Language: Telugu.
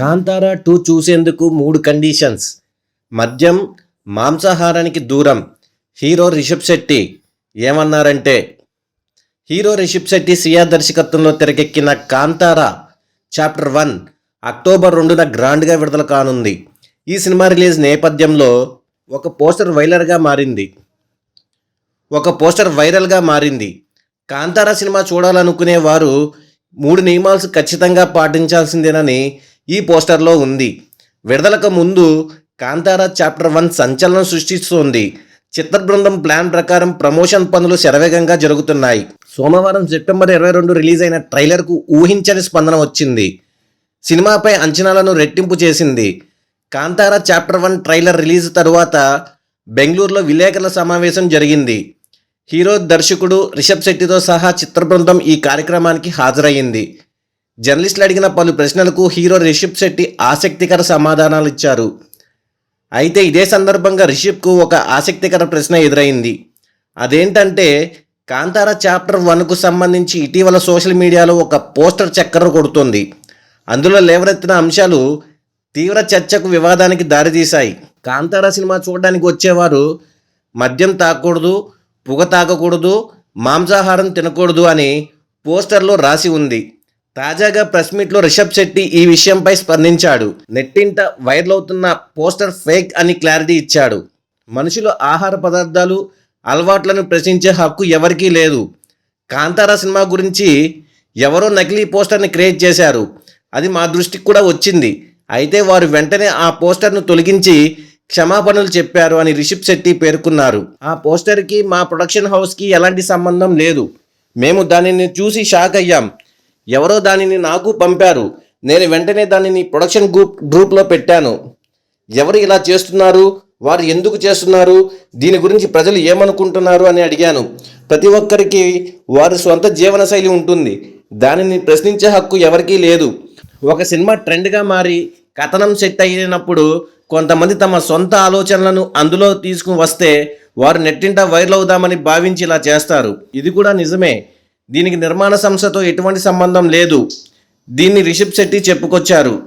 కాంతారా టూ చూసేందుకు మూడు కండిషన్స్. మద్యం మాంసాహారానికి దూరం. హీరో రిషబ్ శెట్టి ఏమన్నారంటే హీరో రిషబ్ శెట్టి సియా దర్శకత్వంలో తెరకెక్కిన కాంతారా చాప్టర్ వన్ అక్టోబర్ రెండున గ్రాండ్గా విడుదల కానుంది. ఈ సినిమా రిలీజ్ నేపథ్యంలో ఒక పోస్టర్ వైలర్గా మారింది. ఒక పోస్టర్ వైరల్గా మారింది. కాంతారా సినిమా చూడాలనుకునే వారు మూడు నియమాలు ఖచ్చితంగా పాటించాల్సిందేనని ఈ పోస్టర్లో ఉంది. విడుదలకు ముందు కాంతారా చాప్టర్ వన్ సంచలనం సృష్టిస్తోంది. చిత్ర బృందం ప్లాన్ ప్రకారం ప్రమోషన్ పనులు శరవేగంగా జరుగుతున్నాయి. సోమవారం సెప్టెంబర్ ఇరవై రెండు రిలీజ్ అయిన ట్రైలర్కు ఊహించని స్పందన వచ్చింది. సినిమాపై అంచనాలను రెట్టింపు చేసింది. Kantara chapter one trailer release తరువాత బెంగళూరులో విలేకరుల సమావేశం జరిగింది. హీరో దర్శకుడు రిషబ్ శెట్టితో సహా చిత్ర బృందం ఈ కార్యక్రమానికి హాజరయ్యింది. జర్నలిస్టులు అడిగిన పలు ప్రశ్నలకు హీరో రిషబ్ శెట్టి ఆసక్తికర సమాధానాలు ఇచ్చారు. అయితే ఇదే సందర్భంగా రిషబ్కు ఒక ఆసక్తికర ప్రశ్న ఎదురైంది. అదేంటంటే కాంతారా చాప్టర్ వన్కు సంబంధించి ఇటీవల సోషల్ మీడియాలో ఒక పోస్టర్ చక్కర కొడుతుంది. అందులో లేవనెత్తిన అంశాలు తీవ్ర చర్చకు వివాదానికి దారితీశాయి. కాంతారా సినిమా చూడడానికి వచ్చేవారు మద్యం తాగకూడదు పొగ తాగకూడదు మాంసాహారం తినకూడదు అని పోస్టర్లో రాసి ఉంది. తాజాగా ప్రెస్ మీట్లో రిషబ్ శెట్టి ఈ విషయంపై స్పందించాడు. నెట్టింట వైరల్ అవుతున్న పోస్టర్ ఫేక్ అని క్లారిటీ ఇచ్చాడు. మనుషులు ఆహార పదార్థాలు అలవాట్లను ప్రశ్నించే హక్కు ఎవరికీ లేదు. కాంతారా సినిమా గురించి ఎవరో నకిలీ పోస్టర్ని క్రియేట్ చేశారు. అది మా దృష్టికి కూడా వచ్చింది. అయితే వారు వెంటనే ఆ పోస్టర్ను తొలగించి క్షమాపణలు చెప్పారు అని రిషబ్ శెట్టి పేర్కొన్నారు. ఆ పోస్టర్కి మా ప్రొడక్షన్ హౌస్కి ఎలాంటి సంబంధం లేదు. మేము దానిని చూసి షాక్ అయ్యాం. ఎవరో దానిని నాకు పంపారు. నేను వెంటనే దానిని ప్రొడక్షన్ గ్రూప్ గ్రూప్లో పెట్టాను. ఎవరు ఇలా చేస్తున్నారు? వారు ఎందుకు చేస్తున్నారు? దీని గురించి ప్రజలు ఏమనుకుంటున్నారు అని అడిగాను. ప్రతి ఒక్కరికి వారి స్వంత జీవనశైలి ఉంటుంది. దానిని ప్రశ్నించే హక్కు ఎవరికీ లేదు. ఒక సినిమా ట్రెండ్గా మారి కథనం సెట్ అయినప్పుడు కొంతమంది తమ సొంత ఆలోచనలను అందులో తీసుకుని వస్తే వారు నెట్టింట వైరల్ అవుదామని భావించి ఇలా చేస్తారు. ఇది కూడా నిజమే. దీనికి నిర్మాణ సంస్థతో ఎటువంటి సంబంధం లేదు. దీన్ని రిషబ్ శెట్టి చెప్పుకొచ్చారు.